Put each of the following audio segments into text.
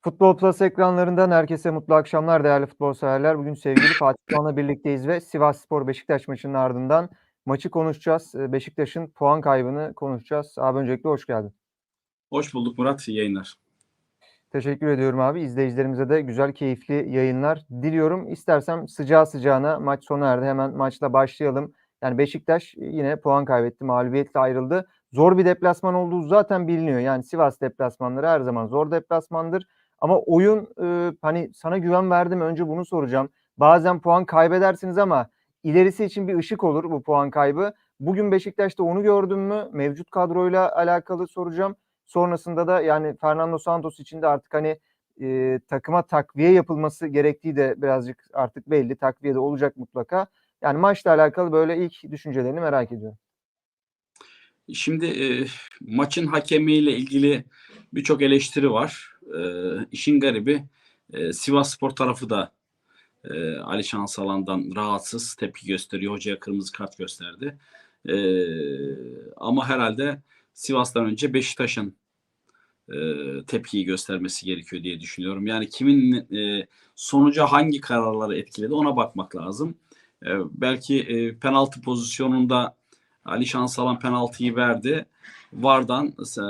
Futbol Plus ekranlarından herkese mutlu akşamlar değerli futbol severler. Bugün sevgili Fatih Doğan'la birlikteyiz ve Sivasspor Beşiktaş maçının ardından maçı konuşacağız. Eee, Beşiktaş'ın puan kaybını konuşacağız. Abi öncelikle hoş geldin. Hoş bulduk Murat. İyi yayınlar. Teşekkür ediyorum abi. İzleyicilerimize de güzel, keyifli yayınlar diliyorum. İstersem sıcağı sıcağına maç sona erdi. Hemen maçla başlayalım. Yani Beşiktaş yine puan kaybetti. Mağlubiyetle ayrıldı. Zor bir deplasman olduğu zaten biliniyor. Yani Sivas deplasmanları her zaman zor deplasmandır. Ama oyun e, hani sana güven verdim. Önce bunu soracağım. Bazen puan kaybedersiniz ama ilerisi için bir ışık olur bu puan kaybı. Bugün Beşiktaş'ta onu gördün mü? Mevcut kadroyla alakalı soracağım. Sonrasında da yani Fernando Santos için de artık hani e, takıma takviye yapılması gerektiği de birazcık artık belli. Takviye de olacak mutlaka. Yani maçla alakalı böyle ilk düşüncelerini merak ediyorum. Şimdi e, maçın hakemiyle ilgili birçok eleştiri var. E, işin garibi e, Sivas Spor tarafı da e, Ali Şansalan'dan rahatsız tepki gösteriyor. Hocaya kırmızı kart gösterdi. E, ama herhalde Sivas'tan önce Beşiktaş'ın e, tepkiyi göstermesi gerekiyor diye düşünüyorum. Yani kimin e, sonuca hangi kararları etkiledi ona bakmak lazım. E, belki e, penaltı pozisyonunda Ali Şansalan penaltıyı verdi. Vardan e,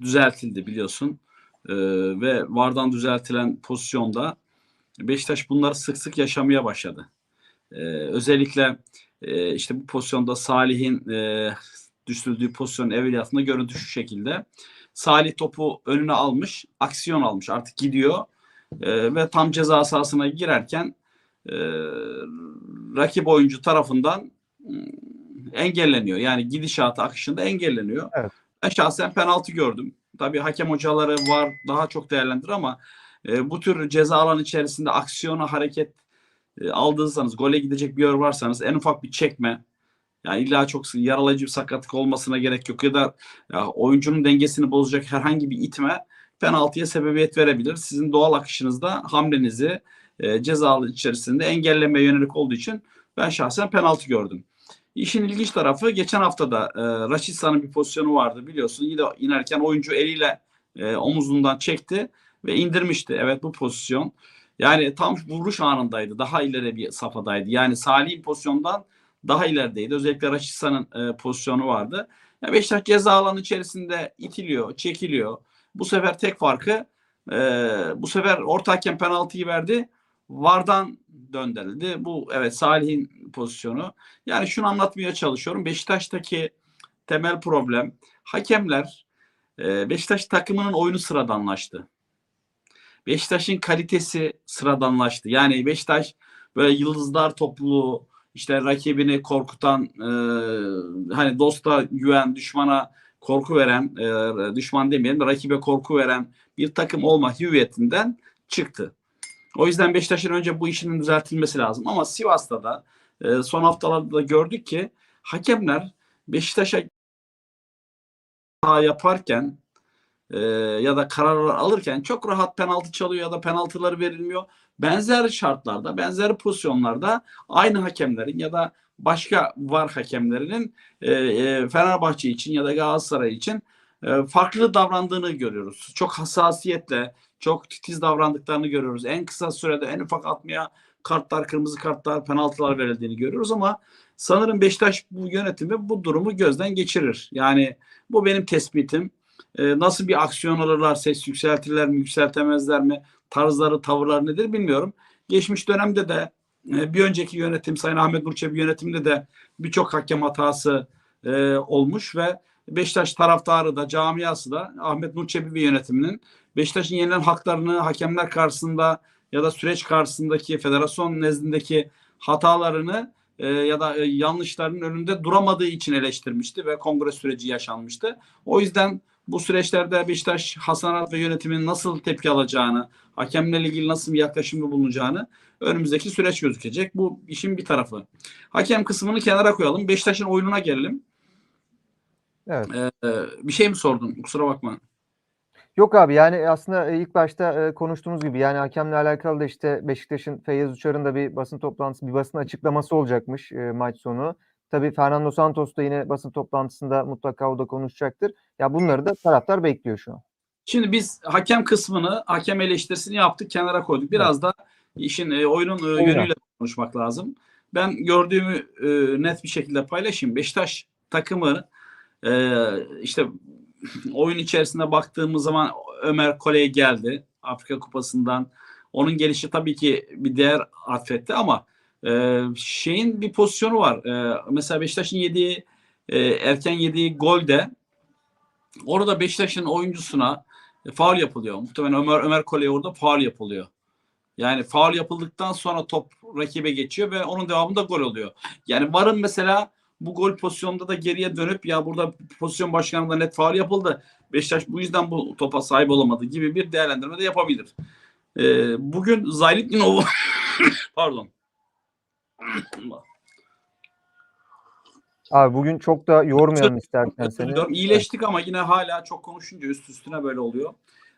düzeltildi biliyorsun. E, ve Vardan düzeltilen pozisyonda Beşiktaş bunları sık sık yaşamaya başladı. E, özellikle e, işte bu pozisyonda Salih'in e, düşürüldüğü pozisyonun evveliyatında görüntü şu şekilde. Salih topu önüne almış, aksiyon almış. Artık gidiyor e, ve tam ceza sahasına girerken e, rakip oyuncu tarafından ım, engelleniyor. Yani gidişatı akışında engelleniyor. Evet. Ben şahsen penaltı gördüm. Tabii hakem hocaları var daha çok değerlendir ama e, bu tür ceza alan içerisinde aksiyona hareket e, aldıysanız, gole gidecek bir yer varsanız en ufak bir çekme, yani illa çok yaralayıcı bir sakatlık olmasına gerek yok ya da ya oyuncunun dengesini bozacak herhangi bir itme penaltıya sebebiyet verebilir. Sizin doğal akışınızda hamlenizi e, cezalı içerisinde engellemeye yönelik olduğu için ben şahsen penaltı gördüm. İşin ilginç tarafı geçen hafta da e, Raşitsa'nın bir pozisyonu vardı biliyorsun. Yine inerken oyuncu eliyle e, omuzundan çekti ve indirmişti. Evet bu pozisyon. Yani tam vuruş anındaydı. Daha ileri bir safhadaydı. Yani Salih'in pozisyondan daha ilerideydi. Özellikle Raşitsa'nın e, pozisyonu vardı. Yani Beşiktaş ceza alanı içerisinde itiliyor, çekiliyor. Bu sefer tek farkı e, bu sefer orta hakem penaltıyı verdi. Vardan döndürüldü. Bu evet Salih'in pozisyonu. Yani şunu anlatmaya çalışıyorum. Beşiktaş'taki temel problem hakemler e, Beşiktaş takımının oyunu sıradanlaştı. Beşiktaş'ın kalitesi sıradanlaştı. Yani Beşiktaş böyle yıldızlar topluluğu işte rakibini korkutan e, hani dosta güven düşmana korku veren e, düşman demeyelim de rakibe korku veren bir takım olma hüviyetinden çıktı. O yüzden Beşiktaş'ın önce bu işinin düzeltilmesi lazım. Ama Sivas'ta da e, son haftalarda da gördük ki hakemler Beşiktaş'a yaparken e, ya da kararlar alırken çok rahat penaltı çalıyor ya da penaltıları verilmiyor. Benzer şartlarda, benzer pozisyonlarda aynı hakemlerin ya da başka var hakemlerinin e, e, Fenerbahçe için ya da Galatasaray için e, farklı davrandığını görüyoruz. Çok hassasiyetle, çok titiz davrandıklarını görüyoruz. En kısa sürede en ufak atmaya kartlar, kırmızı kartlar, penaltılar verildiğini görüyoruz ama sanırım Beşiktaş bu yönetimi bu durumu gözden geçirir. Yani bu benim tespitim. E, nasıl bir aksiyon alırlar, ses yükseltirler mi, yükseltemezler mi, tarzları, tavırları nedir bilmiyorum. Geçmiş dönemde de e, bir önceki yönetim, Sayın Ahmet Nur Çebi yönetiminde de birçok hakem hatası e, olmuş ve Beşiktaş taraftarı da, camiası da Ahmet Nur Çebi yönetiminin Beşiktaş'ın yenilen haklarını hakemler karşısında ya da süreç karşısındaki federasyon nezdindeki hatalarını e, ya da e, yanlışlarının önünde duramadığı için eleştirmişti ve kongre süreci yaşanmıştı. O yüzden bu süreçlerde Beşiktaş Hasan Arat ve yönetimin nasıl tepki alacağını, hakemlerle ilgili nasıl bir yaklaşımda bulunacağını önümüzdeki süreç gözükecek. Bu işin bir tarafı. Hakem kısmını kenara koyalım. Beşiktaş'ın oyununa gelelim. Evet. Ee, bir şey mi sordun? Kusura bakma. Yok abi yani aslında ilk başta e, konuştuğumuz gibi yani hakemle alakalı da işte Beşiktaş'ın Feyyaz Uçar'ın da bir basın toplantısı, bir basın açıklaması olacakmış e, maç sonu. Tabii Fernando Santos da yine basın toplantısında mutlaka o da konuşacaktır. Ya bunları da taraftar bekliyor şu an. Şimdi biz hakem kısmını, hakem eleştirisini yaptık, kenara koyduk. Biraz da işin e, oyunun e, yönüyle konuşmak lazım. Ben gördüğümü e, net bir şekilde paylaşayım. Beşiktaş takımı e, işte oyun içerisinde baktığımız zaman Ömer Koley geldi Afrika Kupası'ndan. Onun gelişi tabii ki bir değer atfetti ama e, şeyin bir pozisyonu var. E, mesela Beşiktaş'ın yediği e, erken yediği golde orada Beşiktaş'ın oyuncusuna e, faul yapılıyor. Muhtemelen Ömer Ömer Koley orada faul yapılıyor. Yani faul yapıldıktan sonra top rakibe geçiyor ve onun devamında gol oluyor. Yani Varın mesela bu gol pozisyonunda da geriye dönüp ya burada pozisyon başkanında net faul yapıldı. Beşiktaş bu yüzden bu topa sahip olamadı gibi bir değerlendirme de yapabilir. Ee, bugün Zaynetdinov pardon. Abi bugün çok da yormayalım istersen seni. İyileştik ama yine hala çok konuşunca üst üstüne böyle oluyor.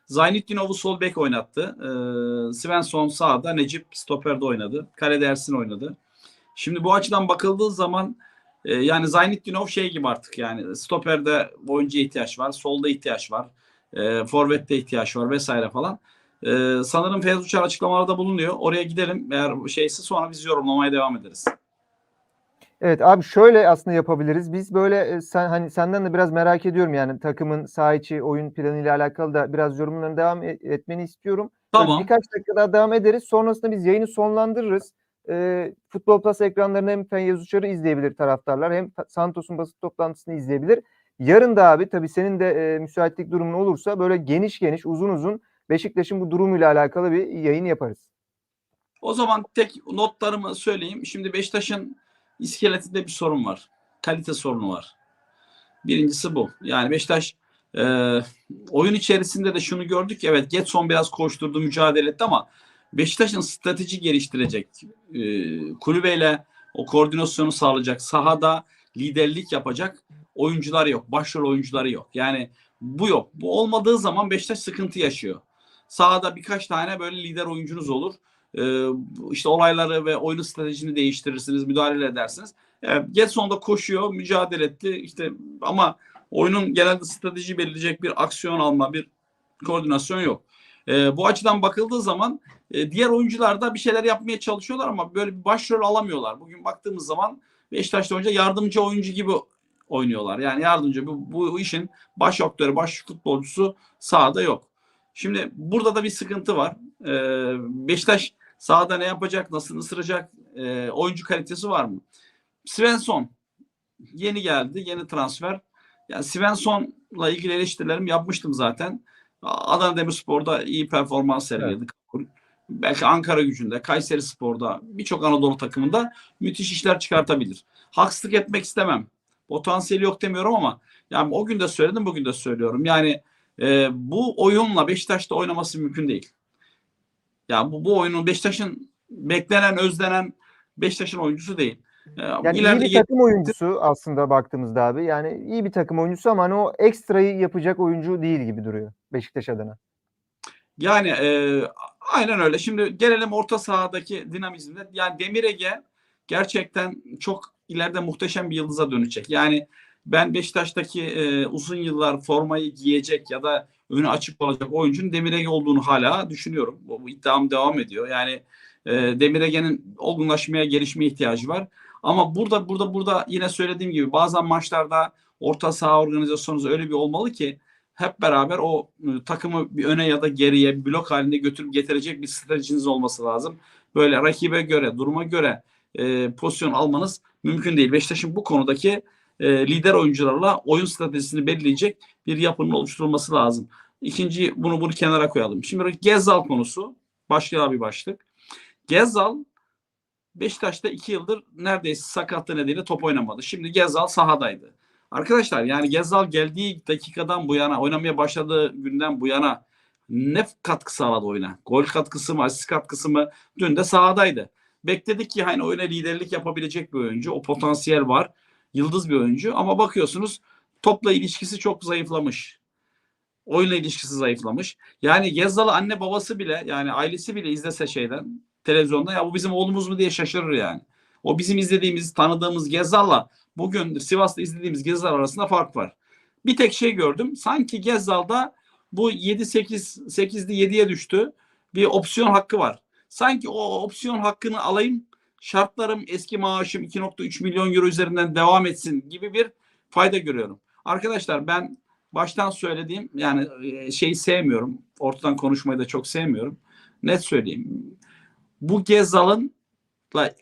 Zaynetdinov'u sol bek oynattı. Ee, Svensson sağda, Necip stoperde oynadı. Kalede Ersin oynadı. Şimdi bu açıdan bakıldığı zaman e, yani Zaynetdinov şey gibi artık yani stoperde oyuncuya ihtiyaç var, solda ihtiyaç var, e, forvette ihtiyaç var vesaire falan. E, sanırım Feyyaz Uçar açıklamalarda bulunuyor. Oraya gidelim eğer şeyse sonra biz yorumlamaya devam ederiz. Evet abi şöyle aslında yapabiliriz. Biz böyle e, sen hani senden de biraz merak ediyorum yani takımın saha içi oyun planı ile alakalı da biraz yorumlarını devam e- etmeni istiyorum. Böyle Tamam. Birkaç dakika daha devam ederiz. Sonrasında biz yayını sonlandırırız. Ee, Futbol Plus ekranlarında hem Feyyaz Uçar'ı izleyebilir taraftarlar hem Santos'un basın toplantısını izleyebilir. Yarın da abi tabii senin de e, müsaitlik durumun olursa böyle geniş geniş uzun uzun Beşiktaş'ın bu durumuyla alakalı bir yayın yaparız. O zaman tek notlarımı söyleyeyim. Şimdi Beşiktaş'ın iskeletinde bir sorun var. Kalite sorunu var. Birincisi bu. Yani Beşiktaş e, oyun içerisinde de şunu gördük. Evet Getson biraz koşturdu, mücadele etti ama Beşiktaş'ın strateji geliştirecek, e, kulübeyle o koordinasyonu sağlayacak, sahada liderlik yapacak oyuncular yok. Başrol oyuncuları yok. Yani bu yok. Bu olmadığı zaman Beşiktaş sıkıntı yaşıyor. Sahada birkaç tane böyle lider oyuncunuz olur. Ee, işte olayları ve oyun stratejini değiştirirsiniz, müdahale edersiniz. Evet, Getson da koşuyor, mücadele etti. İşte ama oyunun genelde strateji belirleyecek bir aksiyon alma, bir koordinasyon yok. Ee, bu açıdan bakıldığı zaman e, diğer oyuncular da bir şeyler yapmaya çalışıyorlar ama böyle bir başrol alamıyorlar. Bugün baktığımız zaman Beşiktaş'ta oyuncu yardımcı oyuncu gibi oynuyorlar. Yani yardımcı bu, bu işin baş aktörü, baş futbolcusu sahada yok. Şimdi burada da bir sıkıntı var. Ee, Beşiktaş sahada ne yapacak, nasıl ısıracak, e, oyuncu kalitesi var mı? Svensson yeni geldi, yeni transfer. Yani Svensson'la ilgili eleştirilerimi yapmıştım zaten. Adana Demirspor'da iyi performans sergiledi. Belki Ankara gücünde, Kayseri Spor'da, birçok Anadolu takımında müthiş işler çıkartabilir. Haksızlık etmek istemem. Potansiyeli yok demiyorum ama yani o gün de söyledim, bugün de söylüyorum. Yani e, bu oyunla Beşiktaş'ta oynaması mümkün değil. Ya yani bu, bu oyunun Beşiktaş'ın beklenen, özlenen Beşiktaş'ın oyuncusu değil. E, Yani iyi bir takım oyuncusu aslında baktığımızda abi. Yani iyi bir takım oyuncusu ama hani o ekstrayı yapacak oyuncu değil gibi duruyor Beşiktaş adına. Yani e, aynen öyle. Şimdi gelelim orta sahadaki dinamizmde. Yani Demir Ege gerçekten çok ileride muhteşem bir yıldıza dönecek. Yani ben Beşiktaş'taki e, uzun yıllar formayı giyecek ya da önü açık olacak oyuncunun Demir Ege olduğunu hala düşünüyorum. Bu, bu iddiam devam ediyor. Yani e, Demir Ege'nin olgunlaşmaya, gelişmeye ihtiyacı var. Ama burada burada burada yine söylediğim gibi bazen maçlarda orta saha organizasyonunuz öyle bir olmalı ki hep beraber o e, takımı bir öne ya da geriye blok halinde götürüp getirecek bir stratejiniz olması lazım. Böyle rakibe göre, duruma göre e, pozisyon almanız mümkün değil. Beşiktaş'ın bu konudaki e, lider oyuncularla oyun stratejisini belirleyecek bir yapının oluşturulması lazım. İkinci bunu bunu kenara koyalım. Şimdi Gezzal konusu başka bir başlık. Gezzal Beşiktaş'ta iki yıldır neredeyse sakatlığı nedeniyle top oynamadı. Şimdi Gezzal sahadaydı. Arkadaşlar yani Gezzal geldiği dakikadan bu yana oynamaya başladığı günden bu yana ne katkı sağladı oyuna? Gol katkısı mı, asist katkısı mı? Dün de sahadaydı. Bekledik ki hani oyuna liderlik yapabilecek bir oyuncu. O potansiyel var. Yıldız bir oyuncu ama bakıyorsunuz topla ilişkisi çok zayıflamış. Oyunla ilişkisi zayıflamış. Yani Gezzal'ı anne babası bile yani ailesi bile izlese şeyden televizyonda ya bu bizim oğlumuz mu diye şaşırır yani. O bizim izlediğimiz, tanıdığımız Gezzal'la bugün Sivas'ta izlediğimiz Gezzal arasında fark var. Bir tek şey gördüm. Sanki Gezzal'da bu 7-8 8'di 7'ye düştü. Bir opsiyon hakkı var. Sanki o opsiyon hakkını alayım şartlarım eski maaşım 2.3 milyon euro üzerinden devam etsin gibi bir fayda görüyorum. Arkadaşlar ben baştan söylediğim yani e, şeyi sevmiyorum. Ortadan konuşmayı da çok sevmiyorum. Net söyleyeyim. Bu Gezal'ın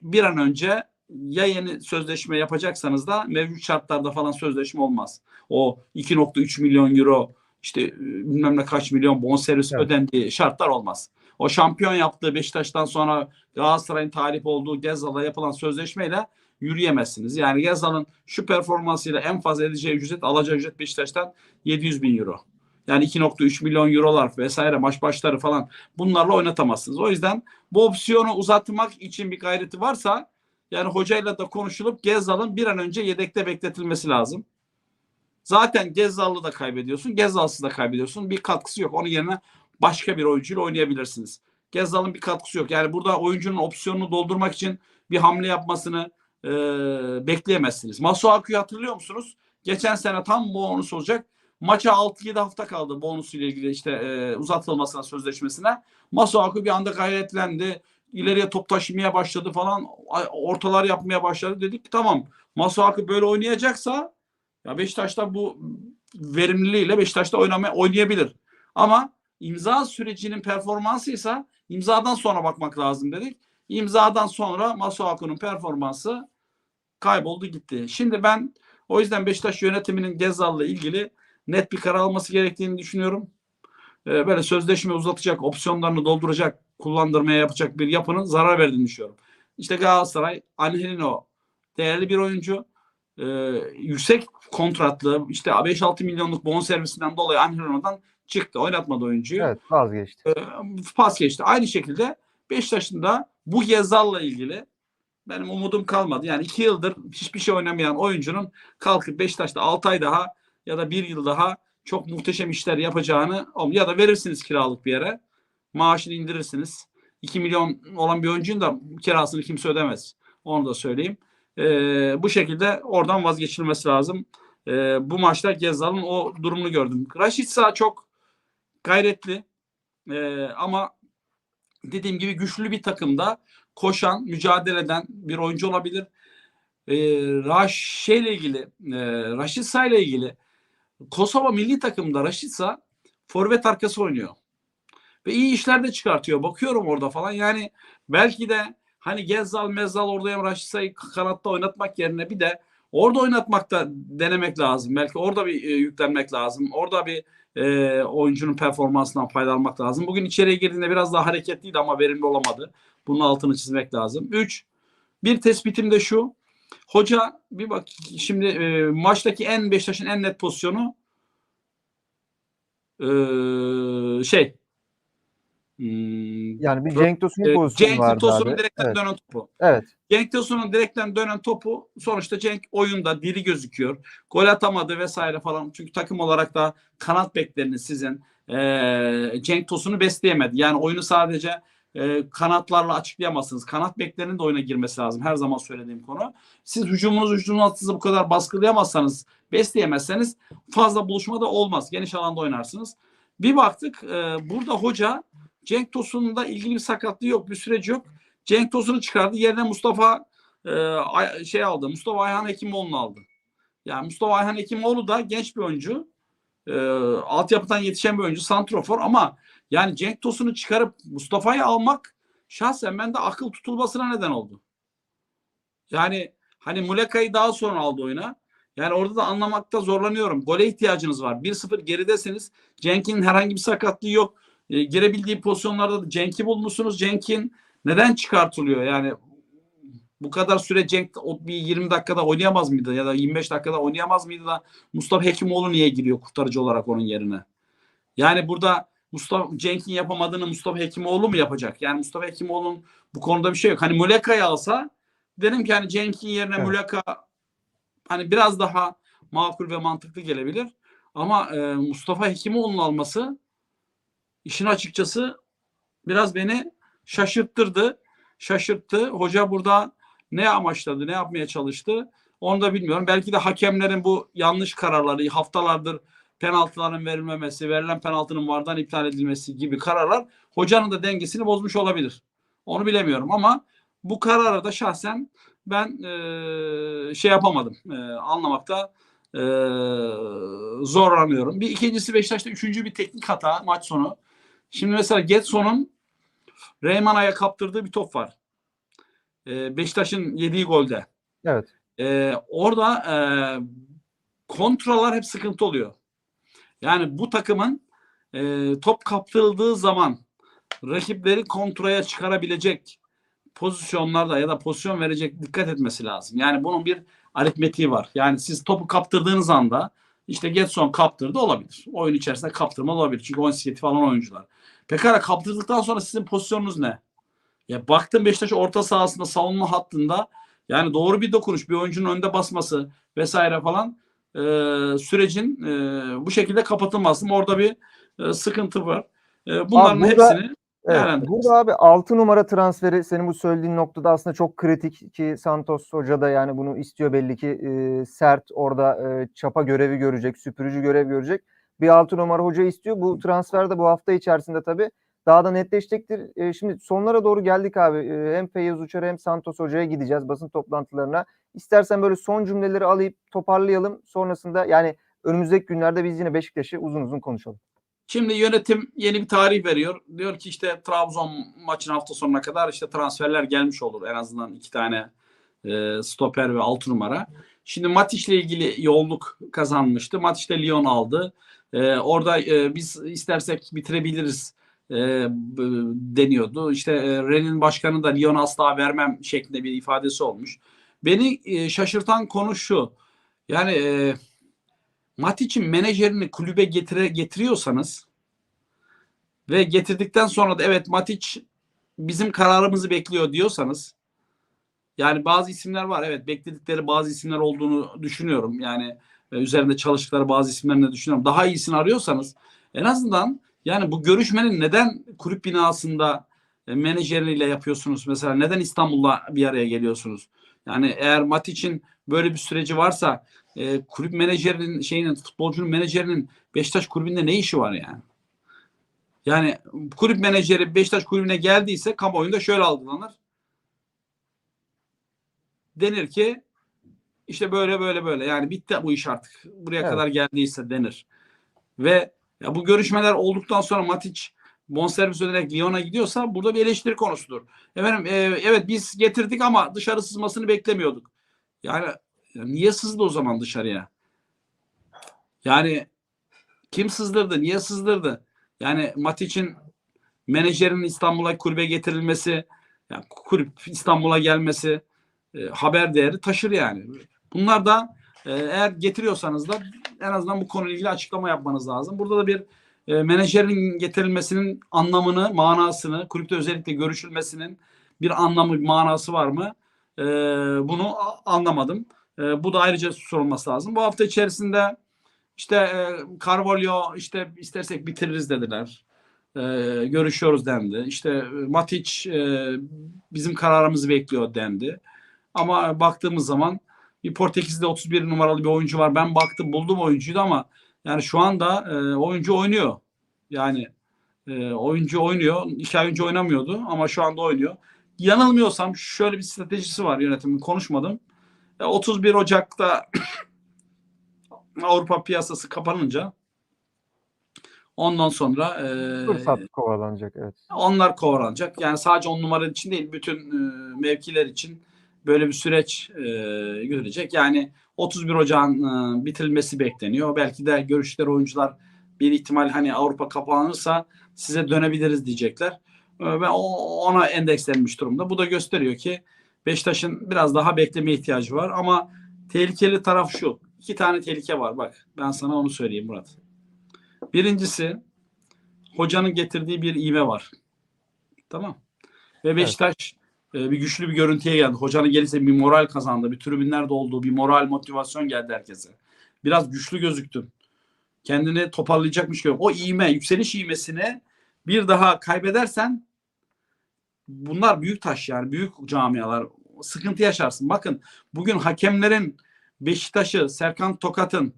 bir an önce ya yeni sözleşme yapacaksanız da mevcut şartlarda falan sözleşme olmaz. O 2.3 milyon euro işte e, bilmem ne kaç milyon bonservis Evet. ödendiği şartlar olmaz. O şampiyon yaptığı Beşiktaş'tan sonra Galatasaray'ın talip olduğu Gezal'a yapılan sözleşmeyle yürüyemezsiniz. Yani Gezal'ın şu performansıyla en fazla edeceği ücret alacağı ücret Beşiktaş'tan 700 bin euro. Yani 2.3 milyon eurolar vesaire maç başları falan bunlarla oynatamazsınız. O yüzden bu opsiyonu uzatmak için bir gayreti varsa yani hocayla da konuşulup Gezzal'ın bir an önce yedekte bekletilmesi lazım. Zaten Gezzal'ı da kaybediyorsun, Gezzal'sız da kaybediyorsun. Bir katkısı yok. Onun yerine başka bir oyuncuyla oynayabilirsiniz. Gezzal'ın bir katkısı yok. Yani burada oyuncunun opsiyonunu doldurmak için bir hamle yapmasını e, bekleyemezsiniz. Masuaku'yu hatırlıyor musunuz? Geçen sene tam bonus olacak. Maça 6-7 hafta kaldı bonusuyla ilgili işte e, uzatılmasına sözleşmesine. Masuaku bir anda gayretlendi. İleriye top taşımaya başladı falan. Ortalar yapmaya başladı. Dedik ki tamam Masuaku böyle oynayacaksa ya Beşiktaş'ta bu verimliliğiyle Beşiktaş'ta oynamaya oynayabilir. Ama imza sürecinin performansıysa imzadan sonra bakmak lazım dedik. İmzadan sonra Masuaku'nun performansı kayboldu gitti. Şimdi ben o yüzden Beşiktaş yönetiminin Gezal'la ilgili net bir karar alması gerektiğini düşünüyorum. Ee, böyle sözleşme uzatacak, opsiyonlarını dolduracak, kullandırmaya yapacak bir yapının zarar verdiğini düşünüyorum. İşte Galatasaray, Angelino değerli bir oyuncu. Ee, yüksek kontratlı işte 5-6 milyonluk bonservisinden dolayı Angelino'dan çıktı. Oynatmadı oyuncuyu. Evet vazgeçti. Ee, pas geçti. Aynı şekilde Beşiktaş'ın da bu Gezal'la ilgili benim umudum kalmadı. Yani iki yıldır hiçbir şey oynamayan oyuncunun kalkıp Beşiktaş'ta 6 ay daha ya da bir yıl daha çok muhteşem işler yapacağını ya da verirsiniz kiralık bir yere maaşını indirirsiniz. 2 milyon olan bir oyuncunun da kirasını kimse ödemez. Onu da söyleyeyim. Ee, bu şekilde oradan vazgeçilmesi lazım. Ee, bu maçta Gezal'ın o durumunu gördüm. Raşitsa çok gayretli Ee, ama dediğim gibi güçlü bir takımda koşan, mücadele eden bir oyuncu olabilir. Ee, Raşe ile ilgili, e, Raşitsa ile ilgili Kosova milli takımda Raşitsa forvet arkası oynuyor. Ve iyi işler de çıkartıyor. Bakıyorum orada falan. Yani belki de hani Gezzal Mezzal orada hem Raşitsa'yı kanatta oynatmak yerine bir de orada oynatmak da denemek lazım. Belki orada bir e, yüklenmek lazım. Orada bir e, oyuncunun performansından faydalanmak lazım. Bugün içeriye girdiğinde biraz daha hareketliydi ama verimli olamadı. Bunun altını çizmek lazım. Üç, bir tespitim de şu. Hoca bir bak şimdi e, maçtaki en Beşiktaş'ın en net pozisyonu e, şey hmm, Yani bir Cenk Tosun'un e, pozisyonu Cenk vardı Tosun'un abi. direkten Evet. dönen topu. evet. Cenk Tosun'un direkten dönen topu sonuçta Cenk oyunda diri gözüküyor. Gol atamadı vesaire falan. Çünkü takım olarak da kanat bekleriniz sizin e, Cenk Tosun'u besleyemedi. Yani oyunu sadece e, kanatlarla açıklayamazsınız. Kanat beklerinin de oyuna girmesi lazım. Her zaman söylediğim konu. Siz hücumunuzu hücumun altınızı bu kadar baskılayamazsanız, besleyemezseniz fazla buluşma da olmaz. Geniş alanda oynarsınız. Bir baktık e, burada hoca Cenk Tosun'un da ilgili bir sakatlığı yok, bir süreci yok. Cenk Tosun'u çıkardı. Yerine Mustafa e, şey aldı. Mustafa Ayhan Hekimoğlu'nu aldı. Yani Mustafa Ayhan Hekimoğlu da genç bir oyuncu. E, altyapıdan yetişen bir oyuncu. Santrofor ama yani Cenk Tosun'u çıkarıp Mustafa'yı almak şahsen bende akıl tutulmasına neden oldu. Yani hani Muleka'yı daha sonra aldı oyuna. Yani orada da anlamakta zorlanıyorum. Gole ihtiyacınız var. 1-0 geridesiniz. Cenk'in herhangi bir sakatlığı yok. E, girebildiği pozisyonlarda da Cenk'i bulmuşsunuz. Cenk'in neden çıkartılıyor? Yani bu kadar süre Cenk bir 20 dakikada oynayamaz mıydı ya da 25 dakikada oynayamaz mıydı da Mustafa Hekimoğlu niye giriyor kurtarıcı olarak onun yerine? Yani burada Mustafa Cenk'in yapamadığını Mustafa Hekimoğlu mu yapacak? Yani Mustafa Hekimoğlu'nun bu konuda bir şey yok. Hani Muleka'yı alsa dedim ki hani Cenk'in yerine Evet. Muleka hani biraz daha makul ve mantıklı gelebilir. Ama e, Mustafa Hekimoğlu'nun alması işin açıkçası biraz beni şaşırttırdı. Şaşırttı. Hoca burada ne amaçladı, ne yapmaya çalıştı onu da bilmiyorum. Belki de hakemlerin bu yanlış kararları haftalardır penaltıların verilmemesi, verilen penaltının vardan iptal edilmesi gibi kararlar hocanın da dengesini bozmuş olabilir. Onu bilemiyorum ama bu karara da şahsen ben e, şey yapamadım. E, anlamakta e, zorlanıyorum. Bir ikincisi Beşiktaş'ta üçüncü bir teknik hata maç sonu. Şimdi mesela Getson'un Reymana'ya kaptırdığı bir top var. E, Beşiktaş'ın yediği golde. Evet. E, orada e, kontralar hep sıkıntı oluyor. Yani bu takımın e, top kaptırıldığı zaman rakipleri kontraya çıkarabilecek pozisyonlarda ya da pozisyon verecek dikkat etmesi lazım. Yani bunun bir aritmetiği var. Yani siz topu kaptırdığınız anda işte Getson kaptırdı olabilir. Oyun içerisinde kaptırma olabilir. Çünkü 18 falan oyuncular. Pekala kaptırdıktan sonra sizin pozisyonunuz ne? Ya baktım Beşiktaş orta sahasında savunma hattında yani doğru bir dokunuş, bir oyuncunun önde basması vesaire falan e, sürecin e, bu şekilde kapatılması. Orada bir e, sıkıntı var. E, bunların burada- hepsini Evet. Burada abi 6 numara transferi senin bu söylediğin noktada aslında çok kritik ki Santos Hoca da yani bunu istiyor belli ki e, sert orada e, çapa görevi görecek, süpürücü görev görecek. Bir 6 numara hoca istiyor. Bu transfer de bu hafta içerisinde tabii daha da netleşecektir. E, şimdi sonlara doğru geldik abi. E, hem Feyyaz Uçar'a hem Santos Hoca'ya gideceğiz basın toplantılarına. İstersen böyle son cümleleri alayım, toparlayalım. Sonrasında yani önümüzdeki günlerde biz yine Beşiktaş'ı uzun uzun konuşalım. Şimdi yönetim yeni bir tarih veriyor. Diyor ki işte Trabzon maçın hafta sonuna kadar işte transferler gelmiş olur. En azından iki tane e, stoper ve altı numara. Şimdi Matic'le ilgili yoğunluk kazanmıştı. Matic de Lyon aldı. E, orada e, biz istersek bitirebiliriz e, deniyordu. İşte e, Ren'in başkanı da Lyon asla vermem şeklinde bir ifadesi olmuş. Beni e, şaşırtan konu şu. Yani e, Matic'in menajerini kulübe getire, getiriyorsanız ve getirdikten sonra da evet Matic bizim kararımızı bekliyor diyorsanız yani bazı isimler var evet bekledikleri bazı isimler olduğunu düşünüyorum. Yani e, üzerinde çalıştıkları bazı isimlerini düşünüyorum. Daha iyisini arıyorsanız en azından yani bu görüşmenin neden kulüp binasında e, menajeriyle yapıyorsunuz? Mesela neden İstanbul'da bir araya geliyorsunuz? Yani eğer Matic'in böyle bir süreci varsa e, kulüp menajerinin şeyinin futbolcunun menajerinin Beşiktaş kulübünde ne işi var yani? Yani kulüp menajeri Beşiktaş kulübüne geldiyse kamuoyunda şöyle algılanır. Denir ki işte böyle böyle böyle yani bitti bu iş artık. Buraya Evet. kadar geldiyse denir. Ve ya bu görüşmeler olduktan sonra Matic bonservis öderek Lyon'a gidiyorsa burada bir eleştiri konusudur. Efendim e, evet biz getirdik ama dışarı sızmasını beklemiyorduk. Yani ya niye sızdı o zaman dışarıya? Yani kim sızdırdı? Niye sızdırdı? Yani Matic'in menajerinin İstanbul'a kulübe getirilmesi, yani kulüp İstanbul'a gelmesi e, haber değeri taşır yani. Bunlar da eğer getiriyorsanız da en azından bu konuyla ilgili açıklama yapmanız lazım. Burada da bir e, menajerin getirilmesinin anlamını, manasını, kulüpte özellikle görüşülmesinin bir anlamı, manası var mı? E, bunu anlamadım. E, bu da ayrıca sorulması lazım. Bu hafta içerisinde işte e, Carvalho işte istersek bitiririz dediler. E, görüşüyoruz dendi. İşte e, Matic e, bizim kararımızı bekliyor dendi. Ama baktığımız zaman bir Portekiz'de 31 numaralı bir oyuncu var. Ben baktım buldum oyuncuyu da ama yani şu anda e, oyuncu oynuyor. Yani e, oyuncu oynuyor. İki ay önce oynamıyordu ama şu anda oynuyor. Yanılmıyorsam şöyle bir stratejisi var yönetimin konuşmadım. E, 31 Ocak'ta Avrupa piyasası kapanınca ondan sonra e, Fırsat kovalanacak evet. onlar kovalanacak. Yani sadece on numara için değil bütün e, mevkiler için böyle bir süreç e, görülecek. Yani 31 Ocağın e, bitirilmesi bekleniyor. Belki de görüşleri oyuncular bir ihtimal hani Avrupa kapanırsa size dönebiliriz diyecekler. E, ve o- ona endekslenmiş durumda. Bu da gösteriyor ki Beşiktaş'ın biraz daha bekleme ihtiyacı var ama tehlikeli taraf şu. İki tane tehlike var bak. Ben sana onu söyleyeyim Murat. Birincisi hocanın getirdiği bir ivme var. Tamam. Ve Beşiktaş e, bir güçlü bir görüntüye geldi. Hocanın gelirse bir moral kazandı. Bir tribünlerde olduğu bir moral motivasyon geldi herkese. Biraz güçlü gözüktün. Kendini toparlayacakmış gibi. O iğme, yükseliş iğmesini bir daha kaybedersen bunlar büyük taş yani büyük camialar. Sıkıntı yaşarsın. Bakın bugün hakemlerin Beşiktaş'ı, Serkan Tokat'ın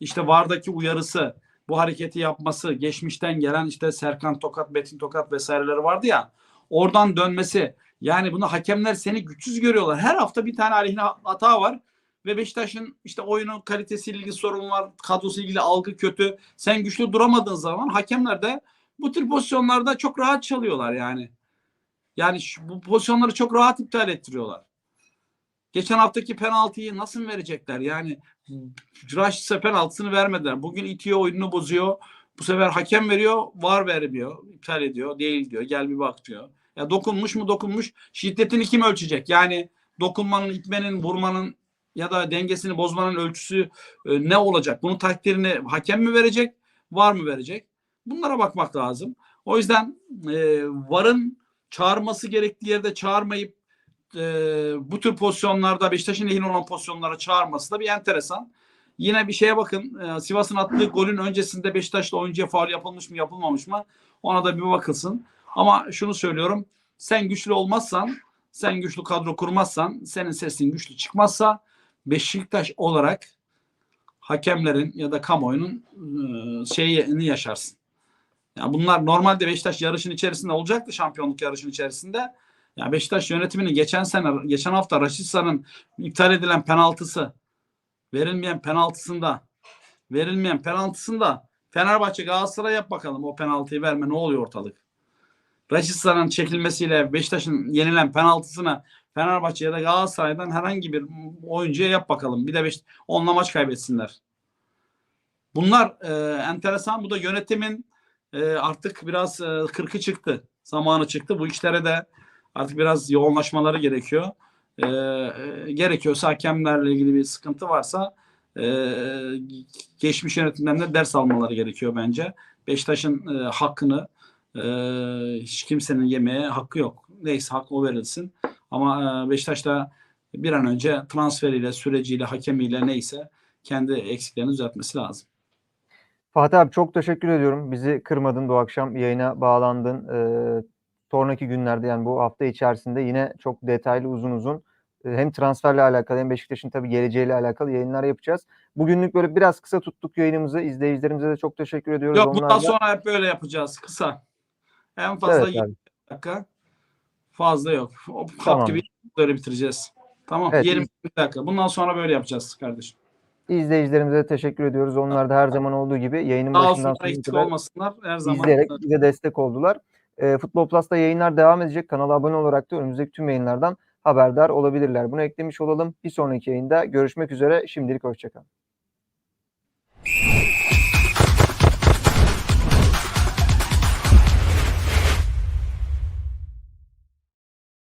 işte VAR'daki uyarısı, bu hareketi yapması, geçmişten gelen işte Serkan Tokat, Metin Tokat vesaireleri vardı ya. Oradan dönmesi. Yani bunu hakemler seni güçsüz görüyorlar. Her hafta bir tane aleyhine hata var ve Beşiktaş'ın işte oyunun kalitesiyle ilgili sorun var, kadrosu ilgili algı kötü. Sen güçlü duramadığın zaman hakemler de bu tür pozisyonlarda çok rahat çalıyorlar yani. Yani şu, bu pozisyonları çok rahat iptal ettiriyorlar. Geçen haftaki penaltıyı nasıl verecekler? Yani Raşit'e penaltısını vermediler. Bugün itiyor oyununu bozuyor. Bu sefer hakem veriyor, var vermiyor, iptal ediyor, değil diyor, gel bir bak diyor. Ya dokunmuş mu dokunmuş, şiddetini kim ölçecek? Yani dokunmanın, itmenin, vurmanın ya da dengesini bozmanın ölçüsü e, ne olacak? Bunun takdirini hakem mi verecek, var mı verecek? Bunlara bakmak lazım. O yüzden e, varın çağırması gerektiği yerde çağırmayıp e, bu tür pozisyonlarda Beşiktaş'ın lehine olan pozisyonlara çağırması da bir enteresan. Yine bir şeye bakın. E, Sivas'ın attığı golün öncesinde Beşiktaş'ta oyuncuya faul yapılmış mı yapılmamış mı? Ona da bir bakılsın. Ama şunu söylüyorum. Sen güçlü olmazsan, sen güçlü kadro kurmazsan, senin sesin güçlü çıkmazsa Beşiktaş olarak hakemlerin ya da kamuoyunun e, şeyini yaşarsın. Ya bunlar normalde Beşiktaş yarışın içerisinde olacaktı şampiyonluk yarışın içerisinde. Ya Beşiktaş yönetiminin geçen sene geçen hafta Raşitsa'nın iptal edilen penaltısı verilmeyen penaltısında verilmeyen penaltısında Fenerbahçe Galatasaray yap bakalım o penaltıyı verme ne oluyor ortalık. Raşitsa'nın çekilmesiyle Beşiktaş'ın yenilen penaltısına Fenerbahçe ya da Galatasaray'dan herhangi bir oyuncuya yap bakalım. Bir de beş, onunla maç kaybetsinler. Bunlar e, enteresan. Bu da yönetimin e, artık biraz e, kırkı çıktı. Zamanı çıktı. Bu işlere de artık biraz yoğunlaşmaları gerekiyor. E, e, gerekiyorsa hakemlerle ilgili bir sıkıntı varsa e, geçmiş yönetimden de ders almaları gerekiyor bence. Beşiktaş'ın e, hakkını e, hiç kimsenin yemeye hakkı yok. Neyse hak o verilsin. Ama e, Beşiktaş'ta bir an önce transferiyle, süreciyle, hakemiyle neyse kendi eksiklerini düzeltmesi lazım. Fatih abi çok teşekkür ediyorum. Bizi kırmadın bu akşam yayına bağlandın. Ee, sonraki günlerde yani bu hafta içerisinde yine çok detaylı uzun uzun e, hem transferle alakalı hem Beşiktaş'ın tabii geleceğiyle alakalı yayınlar yapacağız. Bugünlük böyle biraz kısa tuttuk yayınımızı. İzleyicilerimize de çok teşekkür ediyoruz. Yok bundan Onlar da- sonra hep böyle yapacağız. Kısa. En fazla Evet 20 abi. dakika. Fazla yok. O kap Tamam. gibi böyle bitireceğiz. Tamam. Evet. 20 dakika. Bundan sonra böyle yapacağız kardeşim. İzleyicilerimize teşekkür ediyoruz. Onlar da her zaman olduğu gibi yayının Sağ başından sonuna eksik olmasınlar. Her zaman izleyerek bize destek oldular. E, Futbol Plus'ta yayınlar devam edecek. Kanala abone olarak da önümüzdeki tüm yayınlardan haberdar olabilirler. Bunu eklemiş olalım. Bir sonraki yayında görüşmek üzere. Şimdilik hoşçakalın.